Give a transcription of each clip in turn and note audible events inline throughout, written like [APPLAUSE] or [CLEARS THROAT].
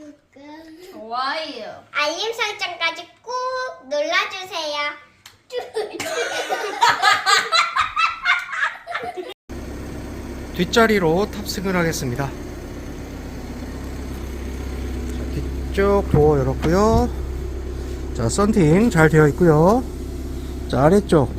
구독과 좋아요. 알림 설정까지 꾹 눌러주세요. [LAUGHS] 뒷자리로 탑승을 하겠습니다. 자, 뒤쪽 도어 열었고요. 자, 썬팅 잘 되어 있고요. 자, 아래쪽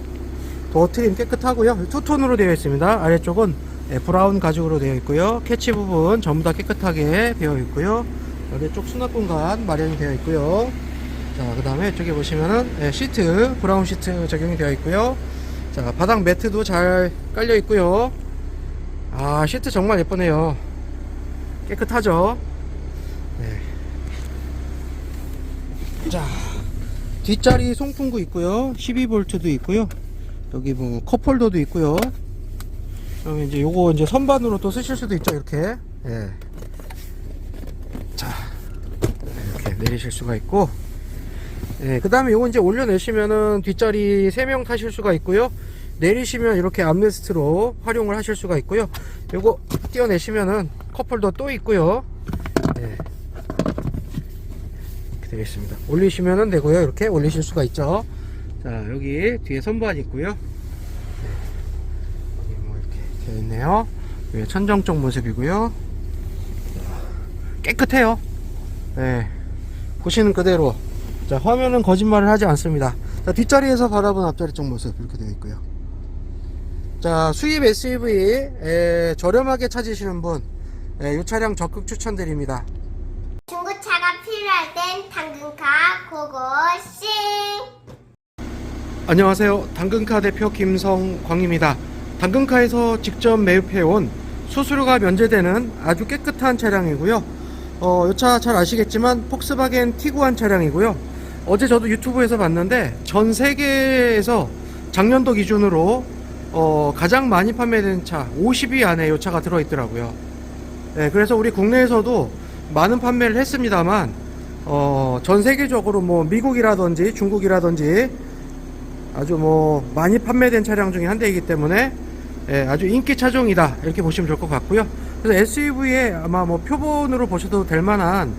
도어 트림 깨끗하고요. 투톤으로 되어 있습니다. 아래쪽은 예, 브라운 가죽으로 되어 있고요. 캐치 부분 전부 다 깨끗하게 되어 있고요. 아래쪽 수납 공간 마련이 되어 있고요. 자, 그 다음에 이쪽에 보시면은 예, 시트, 브라운 시트 적용이 되어 있고요. 자, 바닥 매트도 잘 깔려 있고요. 아 시트 정말 예쁘네요 깨끗하죠 네. 자 뒷자리 송풍구 있고요 12V도 있고요 여기 뭐 컵홀더도 있고요 그러면 이제 요거 이제 선반으로 또 쓰실 수도 있죠 이렇게 예. 자 이렇게 내리실 수가 있고 예, 그 다음에 요거 이제 올려내시면은 뒷자리 3명 타실 수가 있고요. 내리시면 이렇게 암레스트로 활용을 하실 수가 있고요. 요거 띄어내시면은 컵홀더 또 있고요. 네. 이렇게 되겠습니다. 올리시면은 되고요. 이렇게 올리실 수가 있죠. 자 여기 뒤에 선반 있고요. 네. 뭐 이렇게 되어 있네요. 천정 쪽 모습이고요. 깨끗해요. 네. 보시는 그대로. 자 화면은 거짓말을 하지 않습니다. 자 뒷자리에서 바라본 앞자리 쪽 모습 이렇게 되어 있고요. 자 수입 SUV 에, 저렴하게 찾으시는 분 이 차량 적극 추천드립니다. 중고차가 필요할 땐 당근카 고고싱. 안녕하세요. 당근카 대표 김성광입니다. 당근카에서 직접 매입해온 수수료가 면제되는 아주 깨끗한 차량이고요 어, 이 차 잘 아시겠지만 폭스바겐 티구안 차량이고요. 어제 저도 유튜브에서 봤는데 전 세계에서 작년도 기준으로 어, 가장 많이 판매된 차 50위 안에 이 차가 들어있더라고요. 네, 그래서 우리 국내에서도 많은 판매를 했습니다만 어, 전 세계적으로 뭐 미국이라든지 중국이라든지 아주 뭐 많이 판매된 차량 중에 한 대이기 때문에 예, 아주 인기 차종이다. 이렇게 보시면 좋을 것 같고요. 그래서 SUV에 아마 뭐 표본으로 보셔도 될 만한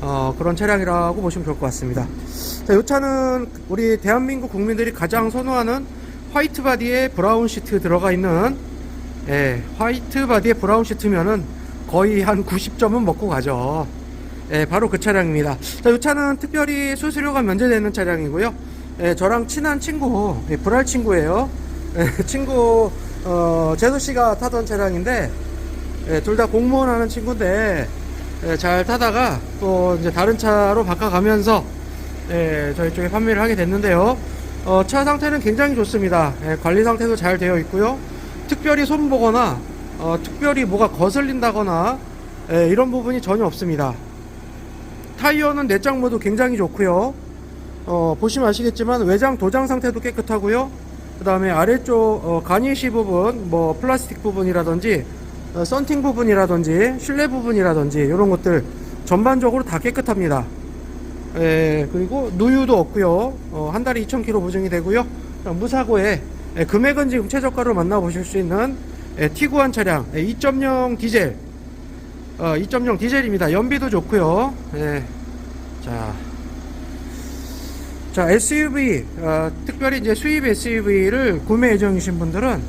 어, 그런 차량이라고 보시면 좋을 것 같습니다. 자, 이 차는 우리 대한민국 국민들이 가장 선호하는 화이트 바디에 브라운 시트 들어가 있는 예, 화이트 바디에 브라운 시트면은 거의 한 90점은 먹고 가죠. 예, 바로 그 차량입니다. 자, 이 차는 특별히 수수료가 면제되는 차량이고요. 예, 저랑 친한 친구, 예, 불알 친구예요. 예, 친구, 어, 제수 씨가 타던 차량인데, 예, 둘 다 공무원 하는 친구인데, 예, 잘 타다가 또 이제 다른 차로 바꿔가면서, 예, 저희 쪽에 판매를 하게 됐는데요. 어, 차 상태는 굉장히 좋습니다. 예, 관리 상태도 잘 되어 있고요. 특별히 손 보거나, 어, 특별히 뭐가 거슬린다거나, 예, 이런 부분이 전혀 없습니다. 타이어는 내장 모드 굉장히 좋고요. 어, 보시면 아시겠지만 외장 도장 상태도 깨끗하고요. 그 다음에 아래쪽 어, 가니시 부분, 뭐 플라스틱 부분이라든지 어, 썬팅 부분이라든지 실내 부분이라든지 이런 것들 전반적으로 다 깨끗합니다. 예, 그리고 누유도 없고요. 어, 한 달에 2,000km 보증이 되고요. 어, 무사고에 예, 금액은 지금 최저가로 만나보실 수 있는 예, 티구안 차량 예, 2.0 디젤 어, 2.0 디젤입니다. 연비도 좋고요. 예. 자, 자 SUV 어, 특별히 이제 수입 SUV를 구매 예정이신 분들은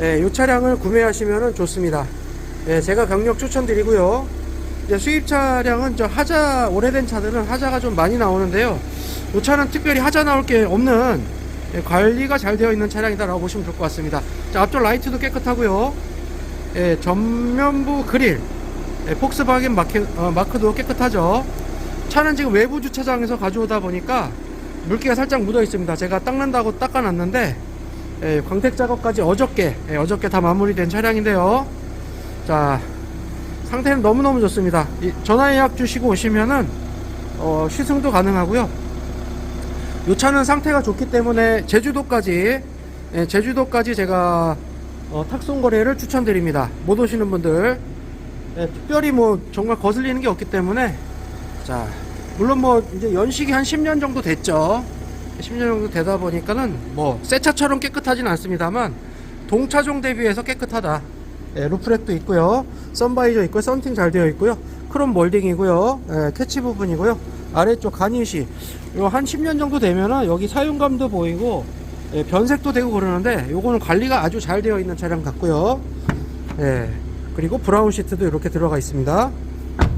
예, 이 차량을 구매하시면 좋습니다. 예, 제가 강력 추천드리고요. 이제 수입 차량은 저 하자 오래된 차들은 하자가 좀 많이 나오는데요. 이 차는 특별히 하자 나올 게 없는 예, 관리가 잘 되어 있는 차량이다라고 보시면 좋을 것 같습니다. 자, 앞쪽 라이트도 깨끗하고요. 예, 전면부 그릴 예, 폭스바겐 마크, 어, 마크도 깨끗하죠. 차는 지금 외부 주차장에서 가져오다 보니까 물기가 살짝 묻어 있습니다. 제가 닦는다고 닦아놨는데 예, 광택 작업까지 어저께 예, 어저께 다 마무리된 차량인데요. 자 상태는 너무너무 좋습니다. 이, 전화 예약 주시고 오시면은 어, 시승도 가능하고요. 이 차는 상태가 좋기 때문에 제주도까지 예, 제주도까지 제가 어, 탁송 거래를 추천드립니다. 못 오시는 분들 예, 특별히 뭐 정말 거슬리는 게 없기 때문에 자 물론 뭐 이제 연식이 한 10년 정도 됐죠 10년 정도 되다 보니까는 뭐 새 차처럼 깨끗하진 않습니다만 동차종 대비해서 깨끗하다 예, 루프렉도 있고요 선바이저 있고 썬팅 잘 되어 있고요 크롬 몰딩이고요. 예, 캐치 부분이고요. 아래쪽 가니시. 요한 10년 정도 되면은 여기 사용감도 보이고 예, 변색도 되고 그러는데 요거는 관리가 아주 잘 되어 있는 차량 같고요. 예. 그리고 브라운 시트도 이렇게 들어가 있습니다. 자,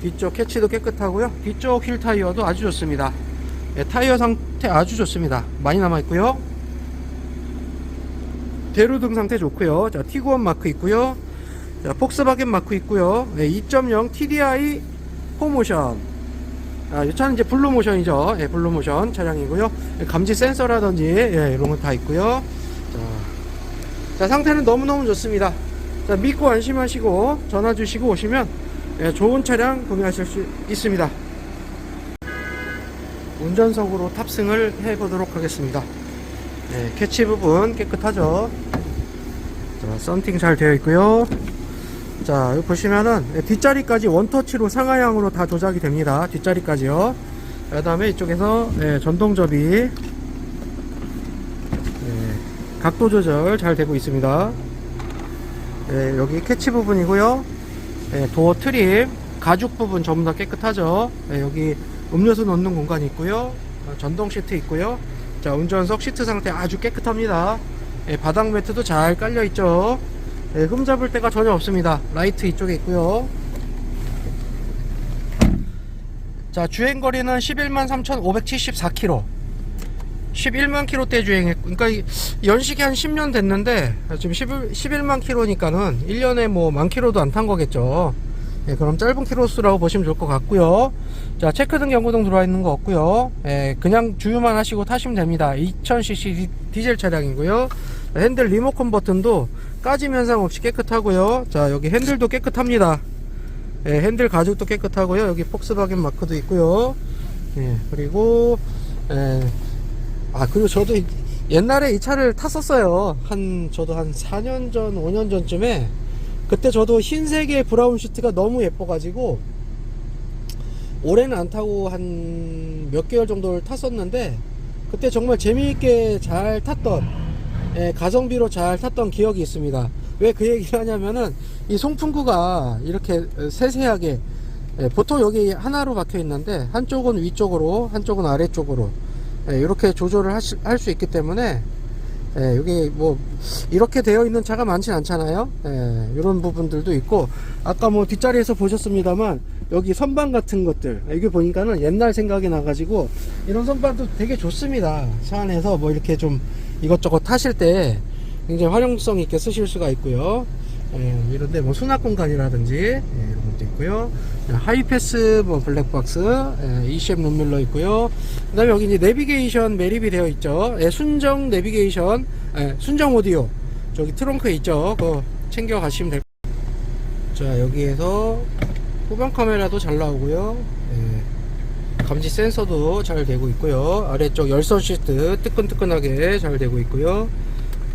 뒤쪽 캐치도 깨끗하고요. 뒤쪽 휠 타이어도 아주 좋습니다. 예, 타이어 상태 아주 좋습니다. 많이 남아 있고요. 대로등 상태 좋고요. 자, 티구원 마크 있고요. 자, 폭스바겐 마크 있고요. 네, 2.0 TDI 포모션. 아, 이 차는 이제 블루 모션이죠. 예, 블루 모션 차량이고요. 예, 감지 센서라든지 예, 이런 거다 있고요. 자, 자, 상태는 너무너무 좋습니다. 자, 믿고 안심하시고 전화 주시고 오시면 예, 좋은 차량 구매하실 수 있습니다. 운전석으로 탑승을 해 보도록 하겠습니다. 네, 캐치 부분 깨끗하죠. 자, 썬팅 잘 되어 있고요. 자, 여기 보시면은 네, 뒷자리까지 원터치로 상하향으로 다 조작이 됩니다. 뒷자리까지요. 그 다음에 이쪽에서 네, 전동접이 네, 각도 조절 잘 되고 있습니다. 네, 여기 캐치 부분이고요. 네, 도어 트림, 가죽 부분 전부 다 깨끗하죠. 네, 여기 음료수 넣는 공간이 있고요. 어, 전동 시트 있고요. 자, 운전석 시트 상태 아주 깨끗합니다. 예, 바닥 매트도 잘 깔려 있죠. 예, 흠 잡을 데가 전혀 없습니다. 라이트 이쪽에 있고요. 자, 주행 거리는 11만 3,574km. 11만 킬로대 주행했고, 그러니까 이- 연식이 한 10년 됐는데 지금 11, 11 만 킬로니까는 1년에 뭐 만 킬로도 안 탄 거겠죠. 예, 그럼 짧은 키로수라고 보시면 좋을 것 같고요. 자, 체크등 경고등 들어와 있는 거 없고요. 예, 그냥 주유만 하시고 타시면 됩니다. 2000cc 디- 디젤 차량이고요. 자, 핸들 리모컨 버튼도 까짐 현상 없이 깨끗하고요. 자, 여기 핸들도 깨끗합니다. 예, 핸들 가죽도 깨끗하고요. 여기 폭스바겐 마크도 있고요. 예, 그리고 예, 아 그리고 저도 이- 옛날에 이 차를 탔었어요. 한 저도 한 4년 전, 5년 전쯤에 그때 저도 흰색의 브라운 시트가 너무 예뻐가지고 올해는 안 타고 한 몇 개월 정도를 탔었는데 그때 정말 재미있게 잘 탔던 예, 가성비로 잘 탔던 기억이 있습니다. 왜 그 얘기를 하냐면은 이 송풍구가 이렇게 세세하게 예, 보통 여기 하나로 박혀 있는데 한쪽은 위쪽으로 한쪽은 아래쪽으로 예, 이렇게 조절을 할 수 있기 때문에 예, 여기 뭐 이렇게 되어 있는 차가 많진 않잖아요. 예, 이런 부분들도 있고 아까 뭐 뒷자리에서 보셨습니다만 여기 선반 같은 것들 여기 보니까는 옛날 생각이 나가지고 이런 선반도 되게 좋습니다. 차 안에서 뭐 이렇게 좀 이것저것 타실 때 굉장히 활용성 있게 쓰실 수가 있고요. 예, 이런데 뭐 수납 공간이라든지 예, 이런 것도 있고요. 예, 하이패스 뭐 블랙박스 예, ECM 룸밀러 있고요. 그 다음에 여기 이제 내비게이션 매립이 되어 있죠. 예, 순정 내비게이션, 예, 순정 오디오 저기 트렁크에 있죠. 그거 챙겨 가시면 될. 자 여기에서 후방 카메라도 잘 나오고요. 예, 감지 센서도 잘 되고 있고요. 아래쪽 열선 시트 뜨끈뜨끈하게 잘 되고 있고요.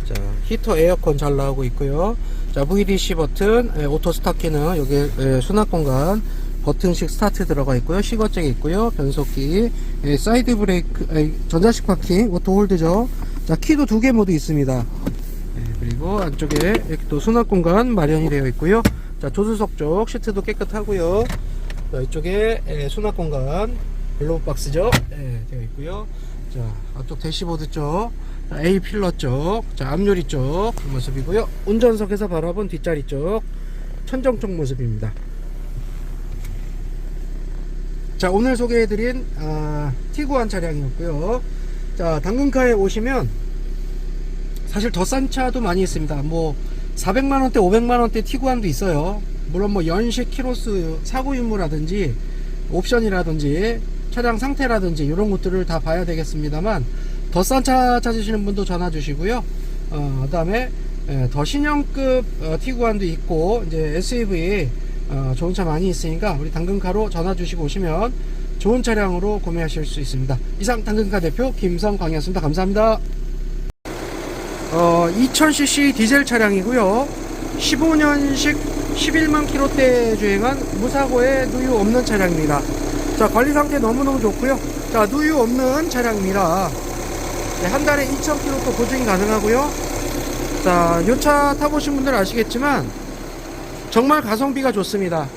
자 히터 에어컨 잘 나오고 있고요. 자 VDC 버튼 예, 오토 스타 키는 여기 예, 수납 공간 버튼식 스타트 들어가 있고요. 시거잭이 있고요. 변속기 예, 사이드 브레이크 예, 전자식 파킹 오토 홀드죠. 자 키도 두 개 모두 있습니다. 예, 그리고 안쪽에 이렇게 또 수납 공간 마련이 되어 있고요. 자 조수석 쪽 시트도 깨끗하고요. 자, 이쪽에 예, 수납 공간 블로우 박스죠. 예, 되어 있고요. 자 앞쪽 대시보드 쪽 자, A 필러 쪽, 자 앞유리 쪽그 모습이고요. 운전석에서 바라본 뒷자리 쪽 천정 쪽 모습입니다. 자 오늘 소개해드린 아, 티구안 차량이었고요. 자 당근카에 오시면 사실 더 싼 차도 많이 있습니다. 뭐 400만원대, 500만원대 티구안도 있어요. 물론 뭐 연식, 키로수, 사고 유무라든지 옵션이라든지 차량 상태라든지 이런 것들을 다 봐야 되겠습니다만 더 싼 차 찾으시는 분도 전화 주시고요. 어, 그 다음에 예, 더 신형급 어, 티구안도 있고 이제 SUV 어, 좋은 차 많이 있으니까 우리 당근카로 전화 주시고 오시면 좋은 차량으로 구매하실 수 있습니다. 이상 당근카 대표 김성광이었습니다. 감사합니다. 어, 2000cc 디젤 차량이고요. 15년식 11만 킬로대 주행한 무사고에 누유 없는 차량입니다. 자, 관리 상태 너무너무 좋고요. 자, 누유 없는 차량입니다. 네, 한 달에 2,000km 보증이 가능하고요. 자, 요 차 타보신 분들 아시겠지만 정말 가성비가 좋습니다.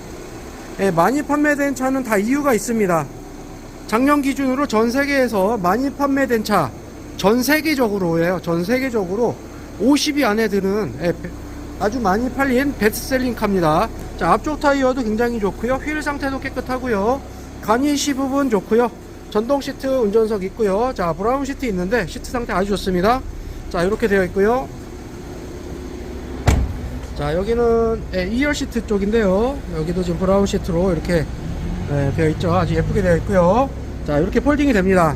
예, 많이 판매된 차는 다 이유가 있습니다. 작년 기준으로 전 세계에서 많이 판매된 차, 전 세계적으로예요. 전 세계적으로 50위 안에 드는 예, 배- 아주 많이 팔린 베스트셀링 카입니다. 자, 앞쪽 타이어도 굉장히 좋고요. 휠 상태도 깨끗하고요. 가니시 부분 좋고요. 전동 시트 운전석 있고요. 자, 브라운 시트 있는데 시트 상태 아주 좋습니다. 자, 이렇게 되어 있고요. 자, 여기는 예, 2열 시트 쪽인데요. 여기도 지금 브라운 시트로 이렇게 예, 되어 있죠. 아주 예쁘게 되어 있고요. 자, 이렇게 폴딩이 됩니다.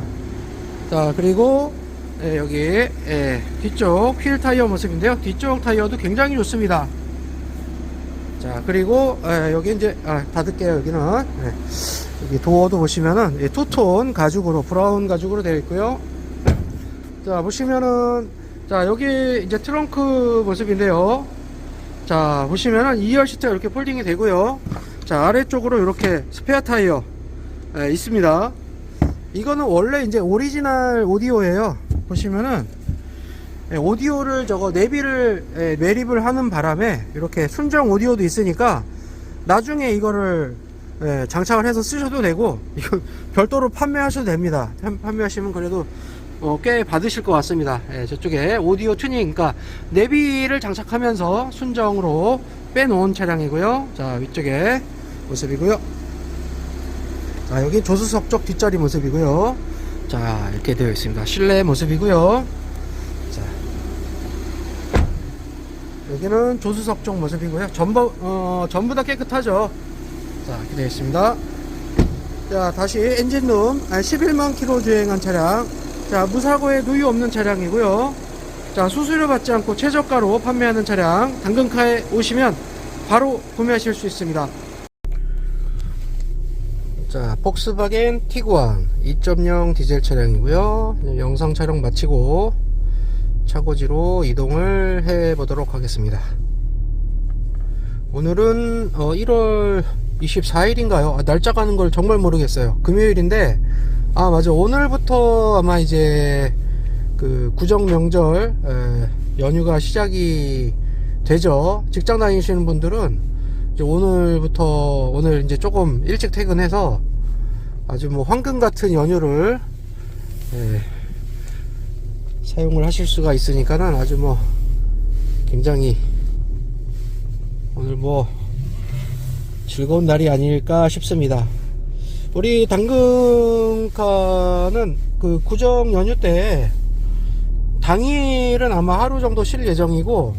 자, 그리고 예, 여기 예, 뒤쪽 휠 타이어 모습인데요. 뒤쪽 타이어도 굉장히 좋습니다. 자, 그리고 예, 여기 이제 아, 닫을게요. 여기는 예, 여기 도어도 보시면은 예, 투톤 가죽으로 브라운 가죽으로 되어 있고요. 자, 보시면은 자, 여기 이제 트렁크 모습인데요. 자, 보시면은 2열 시트가 이렇게 폴딩이 되고요. 자, 아래쪽으로 이렇게 스페어 타이어 예, 있습니다. 이거는 원래 이제 오리지널 오디오예요. 보시면은 예, 오디오를 저거 내비를 예, 매립을 하는 바람에 이렇게 순정 오디오도 있으니까 나중에 이거를 예, 장착을 해서 쓰셔도 되고 [LAUGHS] 이거 별도로 판매하셔도 됩니다. 판- 판매하시면 그래도 어, 꽤 받으실 것 같습니다. 예, 저쪽에 오디오 튜닝, 그러니까 내비를 장착하면서 순정으로 빼놓은 차량이고요. 자 위쪽에 모습이고요. 자 여기 조수석 쪽 뒷자리 모습이고요. 자 이렇게 되어 있습니다. 실내 모습이고요. 자 여기는 조수석 쪽 모습이고요. 전부 어, 전부 다 깨끗하죠. 자 이렇게 되어 있습니다. 자 다시 엔진룸 아, 11만 킬로 주행한 차량 자 무사고에 누유 없는 차량이고요 자 수수료 받지 않고 최저가로 판매하는 차량 당근카에 오시면 바로 구매하실 수 있습니다 자 폭스바겐 티구안 2.0 디젤 차량이고요 영상 촬영 마치고 차고지로 이동을 해 보도록 하겠습니다 오늘은 어, 1월 24일인가요? 아, 날짜 가는 걸 정말 모르겠어요. 금요일인데 아 맞아 오늘부터 아마 이제 그 구정 명절 에, 연휴가 시작이 되죠. 직장 다니시는 분들은 이제 오늘부터 오늘 이제 조금 일찍 퇴근해서 아주 뭐 황금 같은 연휴를 에, 사용을 하실 수가 있으니까는 아주 뭐 굉장히 오늘 뭐 즐거운 날이 아닐까 싶습니다. 우리 당근카는 그 구정 연휴 때 당일은 아마 하루 정도 쉴 예정이고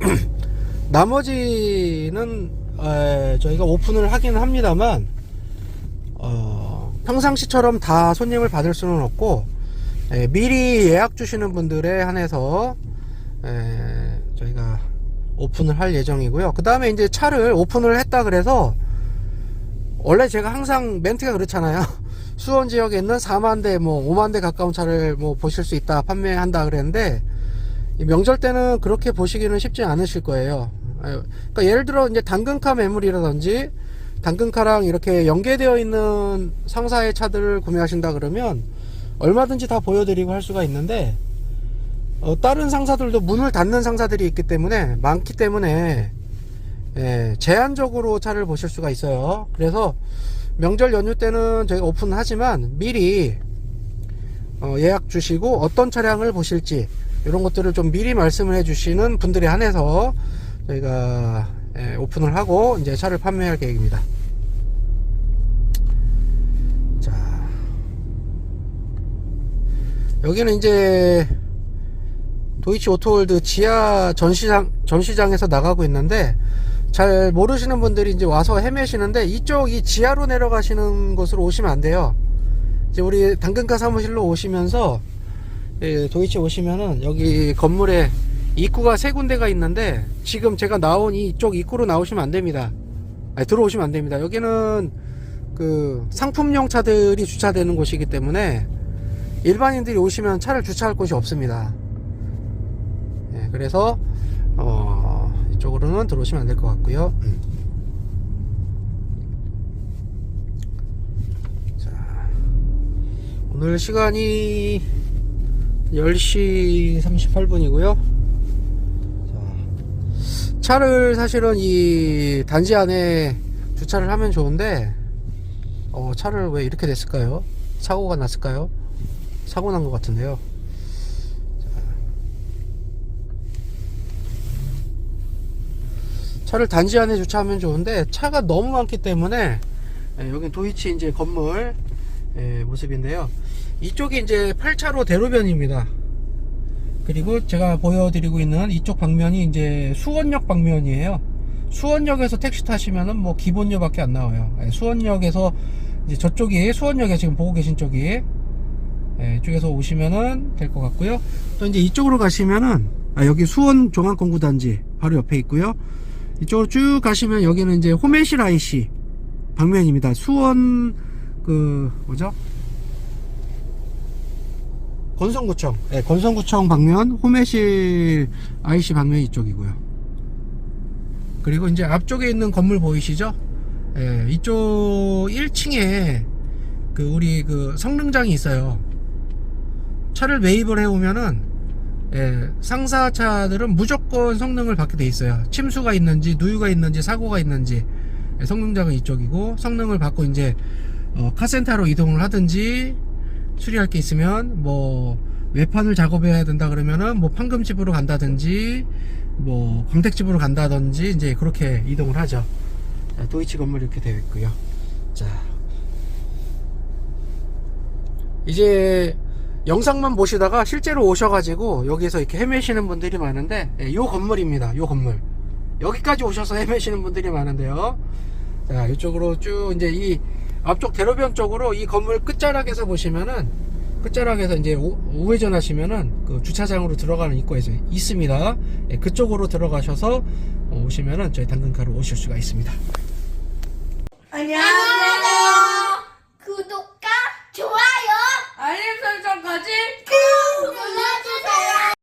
[CLEARS THROAT] 나머지는 에, 저희가 오픈을 하긴 합니다만 어, 평상시처럼 다 손님을 받을 수는 없고 에, 미리 예약 주시는 분들에 한해서 에, 저희가 오픈을 할 예정이고요. 그 다음에 이제 차를 오픈을 했다 그래서 원래 제가 항상 멘트가 그렇잖아요. [LAUGHS] 수원 지역에 있는 4만 대, 뭐 5만 대 가까운 차를 뭐 보실 수 있다, 판매한다 그랬는데 이 명절 때는 그렇게 보시기는 쉽지 않으실 거예요. 그러니까 예를 들어 이제 당근카 매물이라든지 당근카랑 이렇게 연계되어 있는 상사의 차들을 구매하신다 그러면 얼마든지 다 보여드리고 할 수가 있는데 어, 다른 상사들도 문을 닫는 상사들이 있기 때문에 많기 때문에 예, 제한적으로 차를 보실 수가 있어요. 그래서 명절 연휴 때는 저희가 오픈하지만 미리 어, 예약 주시고 어떤 차량을 보실지 이런 것들을 좀 미리 말씀을 해주시는 분들에 한해서 저희가 예, 오픈을 하고 이제 차를 판매할 계획입니다. 자 여기는 이제 도이치 오토월드 지하 전시장 전시장에서 나가고 있는데 잘 모르시는 분들이 이제 와서 헤매시는데 이쪽 이 지하로 내려가시는 곳으로 오시면 안 돼요. 이제 우리 당근가 사무실로 오시면서 예, 도이치 오시면은 여기 건물에 입구가 세 군데가 있는데 지금 제가 나온 이쪽 입구로 나오시면 안 됩니다. 아니, 들어오시면 안 됩니다. 여기는 그 상품용 차들이 주차되는 곳이기 때문에 일반인들이 오시면 차를 주차할 곳이 없습니다. 예, 그래서 어, 이 쪽으로는 들어오시면 안 될 것 같고요. 음. 자, 오늘 시간이 10시 38분이고요. 차를 사실은 이 단지 안에 주차를 하면 좋은데 어, 차를 왜 이렇게 됐을까요? 사고가 났을까요? 사고 난 것 같은데요. 차를 단지 안에 주차하면 좋은데 차가 너무 많기 때문에 예, 여기 도이치 이제 건물 예, 모습인데요. 이쪽이 이제 8차로 대로변입니다. 그리고 제가 보여드리고 있는 이쪽 방면이 이제 수원역 방면이에요. 수원역에서 택시 타시면은 뭐 기본료밖에 안 나와요. 예, 수원역에서 이제 저쪽이 수원역에 지금 보고 계신 쪽이 예, 이쪽에서 오시면은 될 것 같고요. 또 이제 이쪽으로 가시면은 아, 여기 수원 종합공구단지 바로 옆에 있고요. 이쪽으로 쭉 가시면 여기는 이제 IC 방면입니다. 수원 그 뭐죠? 건성구청, 예, 건성구청 방면 호메실 IC 방면 이쪽이고요. 그리고 이제 앞쪽에 있는 건물 보이시죠? 예, 이쪽 1층에 그 우리 그 성능장이 있어요. 차를 매입을 해오면은 예, 상사차들은 무조건 성능을 받게 돼 있어요. 침수가 있는지 누유가 있는지 사고가 있는지 예, 성능장은 이쪽이고 성능을 받고 이제 어, 카센터로 이동을 하든지 수리할 게 있으면 뭐 외판을 작업해야 된다 그러면은 뭐 판금집으로 간다든지 뭐 광택집으로 간다든지 이제 그렇게 이동을 하죠. 자, 도이치 건물 이렇게 되어 있고요. 자 이제 영상만 보시다가 실제로 오셔가지고 여기서 이렇게 헤매시는 분들이 많은데 예, 요 건물입니다. 요 건물 여기까지 오셔서 헤매시는 분들이 많은데요. 자 이쪽으로 쭉 이제 이 앞쪽 대로변 쪽으로 이 건물 끝자락에서 보시면은 끝자락에서 이제 우- 우회전 하시면은 그 주차장으로 들어가는 입구에서 있습니다. 예, 그쪽으로 들어가셔서 어, 오시면은 저희 당근카로 오실 수가 있습니다. 안녕.